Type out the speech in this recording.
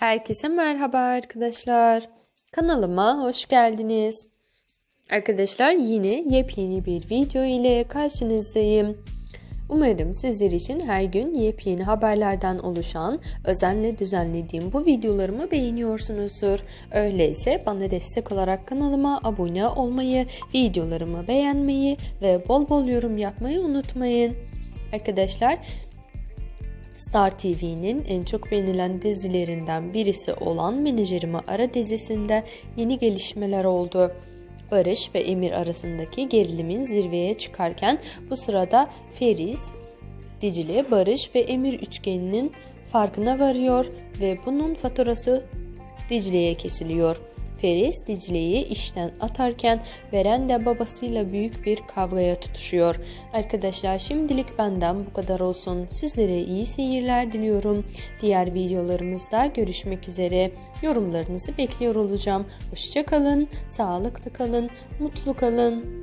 Herkese merhaba arkadaşlar. Kanalıma hoş geldiniz. Arkadaşlar yine yepyeni bir video ile karşınızdayım. Umarım sizler için her gün yepyeni haberlerden oluşan, özenle düzenlediğim bu videolarımı beğeniyorsunuzdur. Öyleyse bana destek olarak kanalıma abone olmayı, videolarımı beğenmeyi ve bol bol yorum yapmayı unutmayın. Arkadaşlar Star TV'nin en çok beğenilen dizilerinden birisi olan Menajerimi Ara dizisinde yeni gelişmeler oldu. Barış ve Emir arasındaki gerilimin zirveye çıkarken bu sırada Feriz, Dicle, Barış ve Emir üçgeninin farkına varıyor ve bunun faturası Dicle'ye kesiliyor. Feris Dicle'yi işten atarken Veren de babasıyla büyük bir kavgaya tutuşuyor. Arkadaşlar şimdilik benden bu kadar olsun. Sizlere iyi seyirler diliyorum. Diğer videolarımızda görüşmek üzere. Yorumlarınızı bekliyor olacağım. Hoşçakalın, sağlıklı kalın, mutlu kalın.